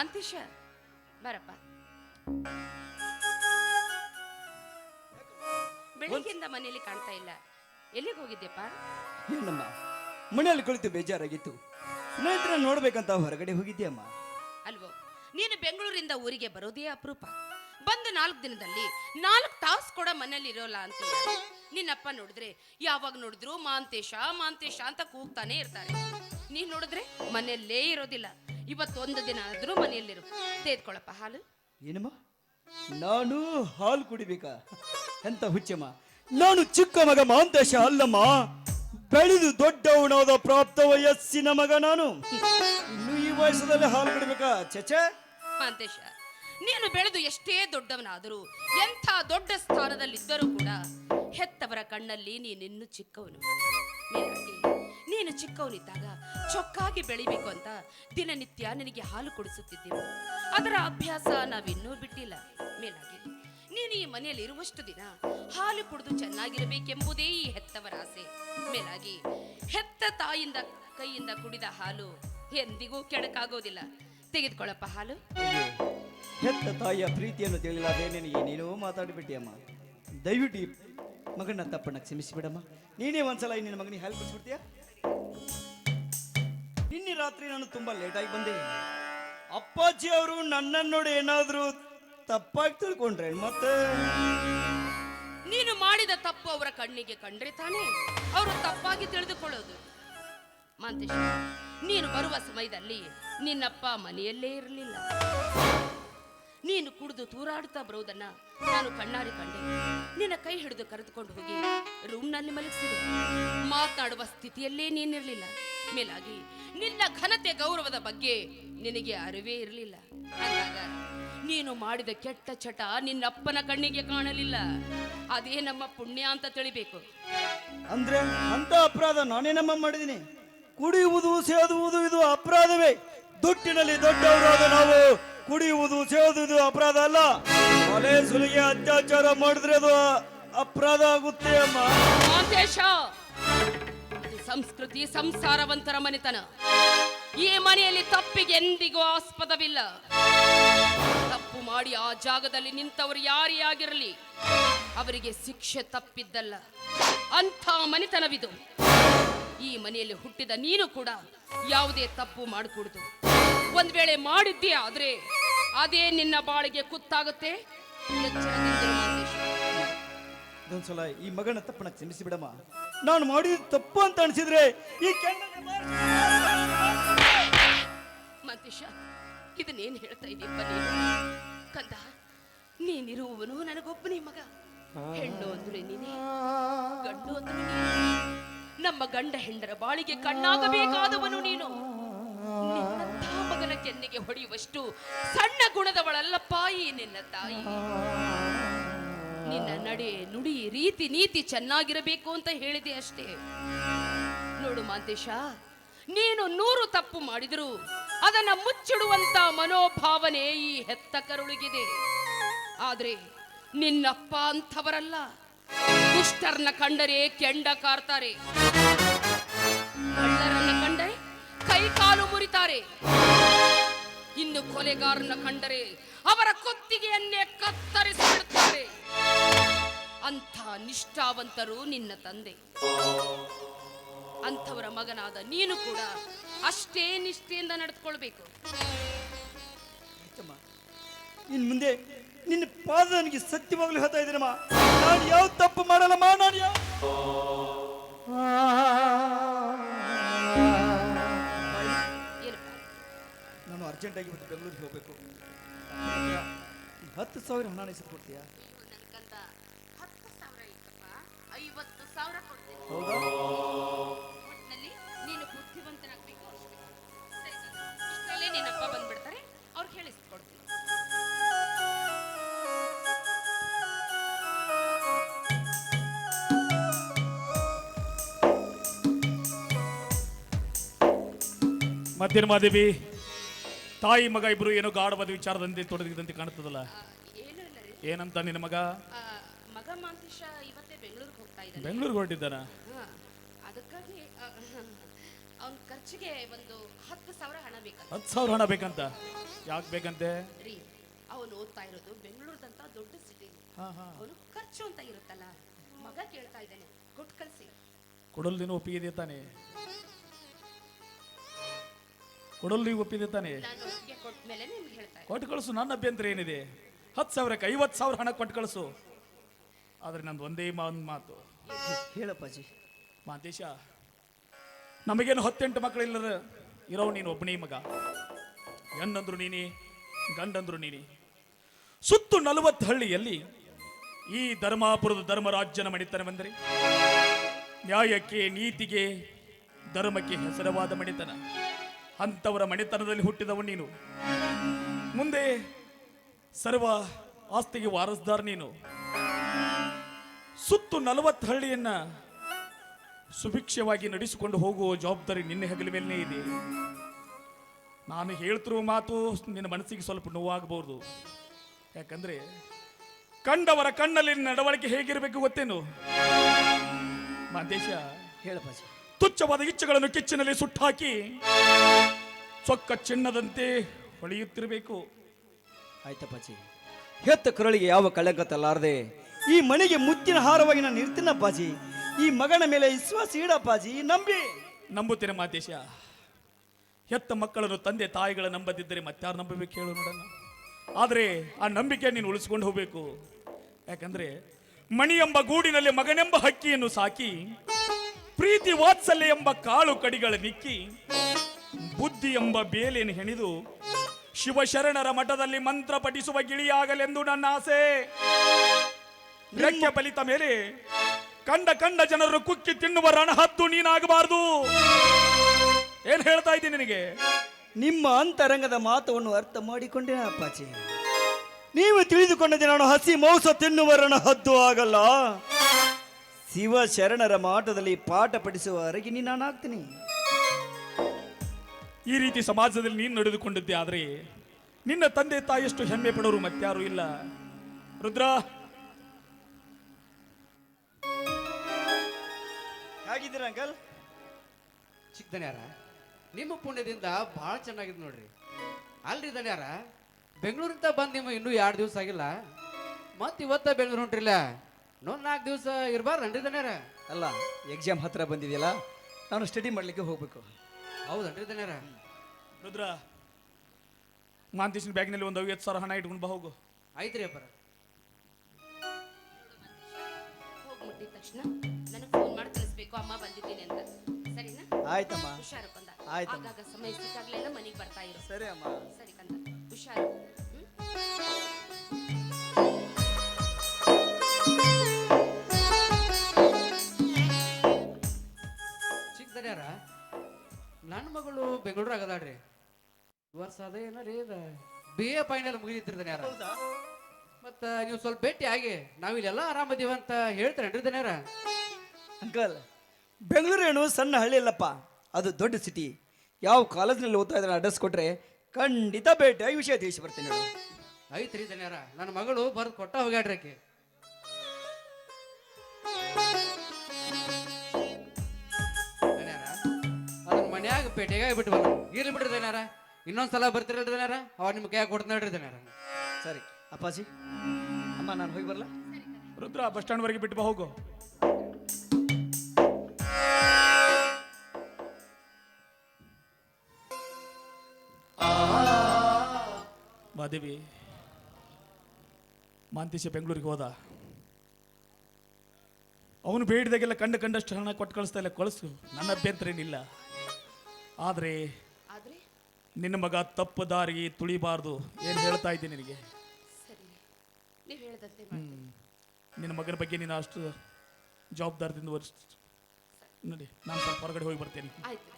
ಮಂತೇಶ ಬರಪ್ಪ. ಬೆಳಿಗ್ಗೆಯಿಂದ ಮನೆಯಲ್ಲಿ ಕಾಣ್ತಾ ಇಲ್ಲ. ಎಲ್ಲಿಗೆ ಹೋಗಿದ್ದೆಪ್ಪ ಏನಮ್ಮ? ಮನೆಯಲ್ಲಿ ಕುಳಿತು ಬೇಜಾರಾಗಿತ್ತು. ಸ್ನೇಹಿತರ ನೋಡ್ಬೇಕಂತ ಹೊರಗಡೆ ಹೋಗಿದ್ದೀಯಮ್ಮ ಅಲ್ವೋ ನೀನು ಬೆಂಗಳೂರಿಂದ ಊರಿಗೆ ಬರೋದೇ ಅಪರೂಪ. ಬಂದು ನಾಲ್ಕು ದಿನದಲ್ಲಿ ನಾಲ್ಕು ತಾಸು ಕೂಡ ಮನೇಲಿ ಇರೋಲ್ಲ ಅಂತ ನಿನ್ನಪ್ಪ ನೋಡಿದ್ರೆ ಯಾವಾಗ ನೋಡಿದ್ರು ಮಾಂತೇಶ ಮಾಂತೇಶ ಅಂತ ಕೂಗ್ತಾನೆ ಇರ್ತಾರೆ. ನೀನ್ ನೋಡಿದ್ರೆ ಮನೆಯಲ್ಲೇ ಇರೋದಿಲ್ಲ. ಇವತ್ತೊಂದು ದಿನ ಆದ್ರೂ ಮನೆಯಲ್ಲಿರು. ತೆಗೆದುಕೊಳ್ಳಪ್ಪ ಹಾಲು. ಏನಮ್ಮ? ನಾನು ಹಾಲು ಕುಡಿಬೇಕಾ? ಎಂತ ಹುಚ್ಚಮ್ಮ? ನಾನು ಚಿಕ್ಕ ಮಗ ಮಾಂತೇಶ ಅಲ್ಲಮ್ಮ. ಬೆಳೆದು ದೊಡ್ಡವನಾದ ಪ್ರಾಪ್ತ ವಯಸ್ಸಿನ ಮಗ ನಾನು. ಇನ್ನು ಈ ವಯಸ್ಸದಲ್ಲಿ ಹಾಲು ಕುಡಿಬೇಕಾ ಚಚೆ ಮಾಂತೇಶ ನೀನು ಬೆಳೆದು ಎಷ್ಟೇ ದೊಡ್ಡವನಾದರೂ ಎಂಥ ದೊಡ್ಡ ಸ್ಥಾನದಲ್ಲಿದ್ದರೂ ಕೂಡ ಹೆತ್ತವರ ಕಣ್ಣಲ್ಲಿ ನೀನಿನ್ನು ಚಿಕ್ಕವನು. ನೀನು ಚಿಕ್ಕವನಿದ್ದಾಗ ಚೊಕ್ಕಾಗಿ ಬೆಳಿಬೇಕು ಅಂತ ದಿನನಿತ್ಯ ನಿನಗೆ ಹಾಲು ಕುಡಿಸುತ್ತಿದ್ದೆವು. ಅದರ ಅಭ್ಯಾಸ ನಾವಿನ್ನೂ ಬಿಟ್ಟಿಲ್ಲ. ಮೇಲಾಗಿ, ನೀನು ಈ ಮನೆಯಲ್ಲಿ ಇರುವಷ್ಟು ದಿನ ಹಾಲು ಕುಡಿದು ಚೆನ್ನಾಗಿರಬೇಕೆಂಬುದೇ ಈ ಹೆತ್ತವರ ಆಸೆ. ಮೇಲಾಗಿ, ಹೆತ್ತ ತಾಯಿಂದ ಕೈಯಿಂದ ಕುಡಿದ ಹಾಲು ಎಂದಿಗೂ ಕೆಡಕಾಗೋದಿಲ್ಲ ತೆಗೆದುಕೊಳ್ಳಪ್ಪ ಹಾಲು. ಹೆತ್ತ ತಾಯಿಯ ಪ್ರೀತಿಯನ್ನು ತಿಳಿಲಾದೆ ನಿನಗೆ ನೀನು ಮಾತಾಡಿಬಿಟ್ಟಿಯಮ್ಮ. ದಯವಿಟ್ಟು ಮಗನ ತಪ್ಪನ್ನ ಕ್ಷಮಿಸಿಬಿಡಮ್ಮ. ನೀನೇ ಒಂದ್ಸಲ ನಿನ್ನ ಮಗನಿಗೆ ಹಾಲು ಕೊಡ್ತೀಯಾ ನಿನ್ನೆ ರಾತ್ರಿ ನಾನು ತುಂಬಾ ಲೇಟಾಗಿ ಬಂದೆ. ಅಪ್ಪಾಜಿ ಅವರು ನನ್ನನ್ನು ನೋಡಿ ಏನಾದರೂ ತಪ್ಪಾಗಿ ತಿಳ್ಕೊಂಡ್ರೆ ಮತ್ತೆ? ನೀನು ಮಾಡಿದ ತಪ್ಪು ಅವರ ಕಣ್ಣಿಗೆ ಕಂಡ್ರೆ ತಾನೇ ಅವರು ತಪ್ಪಾಗಿ ತಿಳಿದುಕೊಳ್ಳೋದು. ಮಾಂತೇಶ, ನೀನು ಬರುವ ಸಮಯದಲ್ಲಿ ನಿನ್ನಪ್ಪ ಮನೆಯಲ್ಲೇ ಇರಲಿಲ್ಲ. ನೀನು ಕುಡಿದು ತೂರಾಡುತ್ತಾ ಬರುವುದನ್ನ ನಾನು ಕಣ್ಣಾರಿ ಕಂಡೆ. ನಿನ್ನ ಕೈ ಹಿಡಿದು ಕರೆದುಕೊಂಡು ಹೋಗಿ ರೂಮ್ನಲ್ಲಿ ಮಲಗಿಸಿದೆ. ಮಾತನಾಡುವ ಸ್ಥಿತಿಯಲ್ಲೇ ನೀನಿರಲಿಲ್ಲ. ಮೇಲಾಗಿ ನಿನ್ನ ಘನತೆ ಗೌರವದ ಬಗ್ಗೆ ನಿನಗೆ ಅರಿವೇ ಇರಲಿಲ್ಲ. ಅಂದಾಗ ನೀನು ಮಾಡಿದ ಕೆಟ್ಟ ಚಟ ನಿನ್ನಪ್ಪನ ಕಣ್ಣಿಗೆ ಕಾಣಲಿಲ್ಲ. ಅದೇ ನಮ್ಮ ಪುಣ್ಯ ಅಂತ ತಿಳಿಬೇಕು. ಅಂದ್ರೆ ಅಂತ ಅಪರಾಧ ನಾನೇನಮ್ಮ ಮಾಡಿದೀನಿ ಕುಡಿಯುವುದು ಸೇದುವುದು ಇದು ಅಪರಾಧವೇ. ದುಡ್ಡಿನಲ್ಲಿ ದೊಡ್ಡವರಾದ ನಾವು ಕುಡಿಯುವುದು ಸೇದುವುದು ಅಪರಾಧ ಅಲ್ಲ. ಕೊಲೆ ಸುಲಿಗೆ ಅತ್ಯಾಚಾರ ಮಾಡಿದ್ರೆ ಅದು ಅಪರಾಧ ಆಗುತ್ತೆ ಅಮ್ಮ. ಮಾಂತೇಶ! ಸಂಸ್ಕೃತಿ ಸಂಸಾರವಂತರ ಮನೆತನ. ಈ ಮನೆಯಲ್ಲಿ ತಪ್ಪಿಗೆ ಎಂದಿಗೂ ಆಸ್ಪದವಿಲ್ಲ. ತಪ್ಪು ಮಾಡಿ ಆ ಜಾಗದಲ್ಲಿ ನಿಂತವರು ಯಾರೇ ಆಗಿರಲಿ, ಅವರಿಗೆ ಶಿಕ್ಷೆ ತಪ್ಪಿದ್ದಲ್ಲ. ಅಂಥ ಮನೆತನವಿದು. ಈ ಮನೆಯಲ್ಲಿ ಹುಟ್ಟಿದ ನೀನು ಕೂಡ ಯಾವುದೇ ತಪ್ಪು ಮಾಡಕೂಡದು. ಒಂದ್ ವೇಳೆ ಮಾಡಿದ್ದೇ ಆದ್ರೆ ಅದೇ ನಿನ್ನ ಬಾಳಿಗೆ ಕುತ್ತಾಗುತ್ತೆ. ಇದೊಂದ್ಸಲ ಈ ಮಗನ ತಪ್ಪನ ಕ್ಷಮಿಸಿ ಬಿಡಮ್ಮ ನಾನು ಮಾಡಿದ ತಪ್ಪು ಅಂತ ಅನ್ಸಿದ್ರೆ ಈ ಮಂತೀಶ, ಇದನ್ನೇನು ಹೇಳ್ತಾ ಇದೀಯಪ್ಪ ನೀನು? ಕಂದ ನನಗೊಬ್ಬನೇ ಮಗ. ಹೆಣ್ಣು ಅಂದ್ರೆ ನೀನೇ, ಗಂಡು ಅಂದ್ರೆ ನಮ್ಮ ಗಂಡ ಹೆಂಡರ ಬಾಳಿಗೆ ಕಣ್ಣಾಗಬೇಕಾದವನು ನೀನು. ಮಗನ ಕೆನ್ನೆಗೆ ಹೊಡೆಯುವಷ್ಟು ಸಣ್ಣ ಗುಣದವಳಲ್ಲಪ್ಪ ಈ ನಿನ್ನ ತಾಯಿ. ನಿನ್ನ ನಡೆ ನುಡಿ ರೀತಿ ನೀತಿ ಚೆನ್ನಾಗಿರಬೇಕು ಅಂತ ಹೇಳಿದೆ ಅಷ್ಟೇ. ನೋಡು ಮಾಂತೇಶ, ನೀನು ನೂರು ತಪ್ಪು ಮಾಡಿದರೂ ಅದನ್ನ ಮುಚ್ಚಿಡುವಂತ ಮನೋಭಾವನೆ ಈ ಹೆತ್ತ ಕರುಳಿಗಿದೆ. ಆದ್ರೆ ನಿನ್ನಪ್ಪ ಅಂಥವರಲ್ಲ. ದುಷ್ಟರನ್ನ ಕಂಡರೆ ಕೆಂಡ ಕಾರ್ತಾರೆ. ಕಳ್ಳರನ್ನ ಕಂಡರೆ ಕೈ ಕಾಲು ಮುರಿತಾರೆ. ಇನ್ನು ಕೊಲೆಗಾರನ ಕಂಡರೆ ಅವರ ಕುತ್ತಿಗೆಯನ್ನೇ ಕತ್ತರಿಸಿಬಿಡುತ್ತಾರೆ ಅಂಥ ನಿಷ್ಠಾವಂತರು ನಿನ್ನ ತಂದೆ. ಅಂಥವರ ಮಗನಾದ ನೀನು ಕೂಡ ಅಷ್ಟೇ ನಿಷ್ಠೆಯಿಂದ ನಡೆದುಕೊಳ್ಬೇಕು. ಇನ್ ಮುಂದೆ ನಿನ್ನ ಪಾದ ನನಗೆ ಸತ್ಯವಾಗ್ಲೂ ಹೇಳ್ತಾ ಇದ್ದೀನಮ್ಮ. ನಾನು ಯಾವ ತಪ್ಪು ಮಾಡಲ್ಲಮ್ಮ ನಾನು ಯಾವ ನಾನು ಅರ್ಜೆಂಟಾಗಿ ಇವತ್ತು ಬೆಂಗಳೂರಿಗೆ ಹೋಗ್ಬೇಕು. ಹತ್ತು ಸಾವಿರ ಹಣ ಕೊಡ್ತೀಯಾ ಮಧ್ಯಾಹ್ನ ಮಾದೇವಿ ತಾಯಿ ಮಗ ಇಬ್ರು ಏನೋ ಗಾಢವಾದ ವಿಚಾರದಂತೆ ತೊಡಗಿದಂತೆ ರೀ. ಏನಂತ ನಿನ್ನ ಮಗ? ಮಗ ಮಾಂತೇಶ ಇವತ್ತೇ ಬೆಂಗಳೂರಿಗೆ ಹೋಗ್ತಾ ಇದ್ದಾನೆ. ಬೆಂಗಳೂರಿಗೆ ಹೊರಟಿದ್ದಾನ? ಅದಕ್ಕಾಗಿ ಅವನ ಖರ್ಚಿಗೆ ಒಂದು ಹತ್ತು ಸಾವಿರ ಹಣ ಬೇಕಂತ. ಹತ್ತು ಸಾವಿರ ಹಣ ಬೇಕಂತ? ಯಾಕೆ ಬೇಕಂತೆ? ರೀ ಅವನು ಓದ್ತಾ ಇರೋದು ಬೆಂಗಳೂರದಂತ ದೊಡ್ಡ ಸಿಟಿ ಅವನು ಖರ್ಚು ಅಂತ ಇರುತ್ತಲ್ಲ ಮಗ ಕೇಳ್ತಾ ಇದ್ದಾನೆ ಕೊಟ್ಟು ಕಳಿಸಿ. ಕೊಡಲು ನೀನು ಒಪ್ಪಿಗೆ ತಾನೆ? ಕೊಡಲು ನೀವು ಒಪ್ಪಿದೆ ತಾನೆ ನಾನು ಒಪ್ಪಿಗೆ ಕೊಟ್ಟ ಮೇಲೆ ನಿಮ್ಗೆ ಹೇಳ್ತಾ ಇದ್ದೀನಿ ಕೊಟ್ಟು ಕಳಿಸು ನನ್ನ ಅಭ್ಯಂತರ ಏನಿದೆ? ಹತ್ತು ಸಾವಿರಕ್ಕೆ ಐವತ್ತು ಸಾವಿರ ಹಣ ಕೊಟ್ಟು ಕಳಿಸು. ಆದರೆ ನಂದು ಒಂದೇ ಮಾ- ಒಂದ್ ಮಾತು. ಹೇಳಪ್ಪಾಜಿ. ಮಾಂತೇಶ ನಮಗೇನು ಹತ್ತೆಂಟು ಮಕ್ಕಳಿಲ್ಲದ ಇರೋ ನೀನು ಒಬ್ಬನೇ ಮಗ. ಹೆಣ್ಣಂದ್ರು ನೀನಿ ಗಂಡಂದ್ರು ನೀನಿ. ಸುತ್ತು ನಲವತ್ತು ಹಳ್ಳಿಯಲ್ಲಿ ಈ ಧರ್ಮಾಪುರದ ಧರ್ಮರಾಜ್ಯನ ಮಣಿತನ ಬಂದರೆ ನ್ಯಾಯಕ್ಕೆ ನೀತಿಗೆ ಧರ್ಮಕ್ಕೆ ಹೆಸರವಾದ ಮಣಿತನ. ಅಂಥವರ ಮನೆತನದಲ್ಲಿ ಹುಟ್ಟಿದವ ನೀನು. ಮುಂದೆ ಸರ್ವ ಆಸ್ತಿಗೆ ವಾರಸ್ದಾರ ನೀನು. ಸುತ್ತು ನಲವತ್ತು ಹಳ್ಳಿಯನ್ನ ಸುಭಿಕ್ಷವಾಗಿ ನಡೆಸಿಕೊಂಡು ಹೋಗುವ ಜವಾಬ್ದಾರಿ ನಿನ್ನೆ ಹೆಗಲ ಮೇಲೇ ಇದೆ. ನಾನು ಹೇಳ್ತಿರುವ ಮಾತು ನಿನ್ನ ಮನಸ್ಸಿಗೆ ಸ್ವಲ್ಪ ನೋವಾಗಬಹುದು. ಯಾಕಂದ್ರೆ ಕಂಡವರ ಕಣ್ಣಲ್ಲಿ ನಡವಳಿಕೆ ಹೇಗಿರಬೇಕು ಗೊತ್ತೇನು? ಮಾದೇಶ ಹೇಳಪ್ಪಾಜಿ ತುಚ್ಛವಾದ ಇಚ್ಛೆಗಳನ್ನು ಕಿಚ್ಚಿನಲ್ಲಿ ಸುಟ್ಟಾಕಿ ಸೊಕ್ಕ ಚಿನ್ನದಂತೆ ಹೊಳೆಯುತ್ತಿರಬೇಕು. ಆಯ್ತಪ್ಪಾಜಿ ಹೆತ್ತ ಕರಳಿಗೆ ಯಾವ ಕಳೆಗತ್ತಲಾರದೆ ಈ ಮನೆಗೆ ಮುತ್ತಿನ ಹಾರವಾಗಿ ನಾನು ಇರ್ತೀನಪ್ಪಾಜಿ ಈ ಮಗನ ಮೇಲೆ ವಿಶ್ವಾಸ ಇಡಪ್ಪಾಜಿ ನಂಬಿ. ನಂಬುತ್ತೇನೆ ಮಾದೇಶ ಹೆತ್ತ ಮಕ್ಕಳನ್ನು ತಂದೆ ತಾಯಿಗಳ ನಂಬದಿದ್ದರೆ ಮತ್ತಾರು ನಂಬಬೇಕು ಹೇಳು ನೋಡೋಣ ಆದರೆ ಆ ನಂಬಿಕೆ ನೀನು ಉಳಿಸ್ಕೊಂಡು ಹೋಗಬೇಕು. ಯಾಕಂದ್ರೆ ಮಣಿ ಎಂಬ ಗೂಡಿನಲ್ಲಿ ಮಗನೆಂಬ ಹಕ್ಕಿಯನ್ನು ಸಾಕಿ ಪ್ರೀತಿ ವಾತ್ಸಲ್ಯ ಎಂಬ ಕಾಳು ಕಡಿಗಳ ನಿಕ್ಕಿ ಬುದ್ಧಿ ಎಂಬ ಬೇಲೆಯನ್ನು ಹೆಣಿದು ಶಿವಶರಣರ ಮಠದಲ್ಲಿ ಮಂತ್ರ ಪಠಿಸುವ ಗಿಳಿಯಾಗಲೆಂದು ನನ್ನ ಆಸೆ. ರೆಕ್ಕೆ ಫಲಿತ ಮೇಲೆ ಕಂಡ ಕಂಡ ಜನರು ಕುಕ್ಕಿ ತಿನ್ನುವ ರಣಹದ್ದು ನೀನಾಗಬಾರದು. ಏನ್ ಹೇಳ್ತಾ ಇದ್ದೀನಿ ನಿನಗೆ? ನಿಮ್ಮ ಅಂತರಂಗದ ಮಾತವನ್ನು ಅರ್ಥ ಮಾಡಿಕೊಂಡೆ ಅಪ್ಪಾಜಿ. ನೀವು ತಿಳಿದುಕೊಂಡದೆ ನಾನು ಹಸಿ ಮೌಸ ತಿನ್ನುವ ಹದ್ದು ಆಗಲ್ಲ. ಶಿವ ಶರಣರ ಮಾಟದಲ್ಲಿ ಪಾಠ ಪಡಿಸುವವರೆಗೆ ನೀನು ನಾನು ಆಗ್ತೀನಿ. ಈ ರೀತಿ ಸಮಾಜದಲ್ಲಿ ನೀನು ನಡೆದುಕೊಂಡಿದ್ದೆ ಆದರೆ ನಿನ್ನ ತಂದೆ ತಾಯಿಯಷ್ಟು ಹೆಮ್ಮೆ ಪಡೋರು ಮತ್ತಾರು ಇಲ್ಲ. ರುದ್ರ. ಹೇಗಿದ್ದೀರ ಅಂಕಲ್? ಚಿಕ್ಕ ದಣ್ಯಾರ ನಿಮ್ಮ ಪುಣ್ಯದಿಂದ ಭಾಳ ಚೆನ್ನಾಗಿದೆ ನೋಡ್ರಿ. ಅಲ್ರಿ ದಣ್ಯಾರ ಬೆಂಗಳೂರಿಂದ ಬಂದು ನಿಮ್ಮ ಇನ್ನೂ ಎರಡು ದಿವಸ ಆಗಿಲ್ಲ. ಮತ್ತೆ ಇವತ್ತ ಬೆಂಗಳೂರು ಹೊಂಟ್ರಿಲ್ಲ? ಇನ್ನೊಂದು ನಾಲ್ಕು ದಿವಸ ಇರಬಾರ್ದನ್ರಿ ದನ್ಯಾರ ಅಲ್ಲ ಎಕ್ಸಾಮ್ ಹತ್ರ ಬಂದಿದೆಯಲ್ಲ ನಾನು ಸ್ಟಡಿ ಮಾಡ್ಲಿಕ್ಕೆ ಹೋಗ್ಬೇಕು. ಹೌದನ್ರಿ ದನ್ಯಾರ ರುದ್ರ ಮಾಂತೇಶನ್ ಬ್ಯಾಗ್ನಲ್ಲಿ ಒಂದು ಐವತ್ತು ಸಾವಿರ ಹಣ ಇಟ್ಕೊಂಡು ಬಾ ಹೋಗು. ಆಯ್ತ್ರಿ ಅಪ್ಪರ. ಹೋಗಿ ಮುಟ್ಟಿದ ತಕ್ಷಣ ನನಗೆ ಫೋನ್ ಮಾಡಿ ತಿಳಿಸ್ಬೇಕು ಅಮ್ಮ ಬಂದಿದ್ದೀನಿ ಅಂತ. ಸರಿನಾ? ಆಯ್ತಮ್ಮ. ಹುಷಾರು ಕಂದ ಆಯ್ತಮ್ಮ. ಆಗಾಗ ಸಮಯ ಸಿಕ್ಕಾಗ್ಲೆಲ್ಲ ಮನೆಗೆ ಬರ್ತಾ ಇರು. ಸರಿ ಅಮ್ಮ. ಸರಿ ಕಂದ. ಅದ ಏನಾರಿ ಬಿ ಎ ಫೈನಲ್ ಮುಗಿದಿತ್ರಿ ದನ್ಯಾರ ಮತ್ತ ನೀವು ಸ್ವಲ್ಪ ಭೇಟಿ ಆಗಿ ನಾವಿಲ್ಲೆಲ್ಲ ಆರಾಮದೀವ ಅಂತ ಹೇಳ್ತೀರೇನ್ರಿ ದನ್ಯಾರ ಅಂಕಲ್ ಬೆಂಗಳೂರೇನು ಸಣ್ಣ ಹಳ್ಳಿ ಅಲ್ಲಪ್ಪ. ಅದು ದೊಡ್ಡ ಸಿಟಿ ಯಾವ ಕಾಲೇಜ್ನಲ್ಲಿ ಓದ್ತಾ ಇದ್ದಾನೆ ಅಡ್ರೆಸ್ ಕೊಟ್ರೆ ಖಂಡಿತ ಭೇಟಿಯಾಗಿ ವಿಷಯ ತಿಳಿಸಿ ಬರ್ತೀನಿ ನೋಡು ಐತ್ರಿ ದನ್ಯಾರ ನನ್ನ ಮಗಳು ಬರ್ದು ಕೊಟ್ಟ ಹೋಗ್ಯಾಡ್ರಿ ಆಕಿ. ದನ್ಯಾರ ಅದನ್ನ ಮನ್ಯಾಗ ಪೇಟೆಗೆ ಬಿಟ್ಟು ಬಂದ ಇರ್ಲಿ ಬಿಡ್ರಿ ದನ್ಯಾರ ಇನ್ನೊಂದ್ಸಲ ಬರ್ತಿರಲ್ರಿ ದನ್ಯಾರ ಅವ ನಿಮ್ ಕೈ ಕೊಡ್ತ ನೋಡ್ರಿ ದನ್ಯಾರ ಸರಿ ಅಪ್ಪಾಜಿ. ಅಮ್ಮ ನಾನು ಹೋಗಿ ಬರಲ್ಲ ರುದ್ರ ಬಸ್ ಸ್ಟ್ಯಾಂಡ್ ವರೆಗೆ ಬಿಟ್ಟು ಬಾ ಹೋಗು ಮಾದೇವಿ ಮಾಂತೇಶ ಬೆಂಗಳೂರಿಗೆ ಹೋದ. ಅವನು ಬೇಡಿದಾಗೆಲ್ಲ ಕಂಡು ಕಂಡಷ್ಟು ಹಣ ಕೊಟ್ಟು ಕಳಿಸ್ತಾ ಇಲ್ಲ ಕಳಿಸು. ನನ್ನ ಅಭ್ಯಂತರ ಏನಿಲ್ಲ. ಆದರೆ ಆದ್ರೆ? ನಿನ್ನ ಮಗ ತಪ್ಪು ದಾರಿಗೆ ತುಳಿಬಾರ್ದು ಏನು ಹೇಳ್ತಾ ಇದ್ದೀನಿ ನಿನಗೆ? ಸರಿ. ನೀವು ಹೇಳ್ದಂತೆ ಮಾಡ್ತೀನಿ. ನಿನ್ನ ಮಗನ ಬಗ್ಗೆ ನೀನು ಅಷ್ಟು ಜವಾಬ್ದಾರದಿಂದ ವರ್ಸ್ ನೋಡಿ ನಾನು ಸ್ವಲ್ಪ ಹೊರಗಡೆ ಹೋಗಿ ಬರ್ತೇನೆ. ಆಯ್ತು.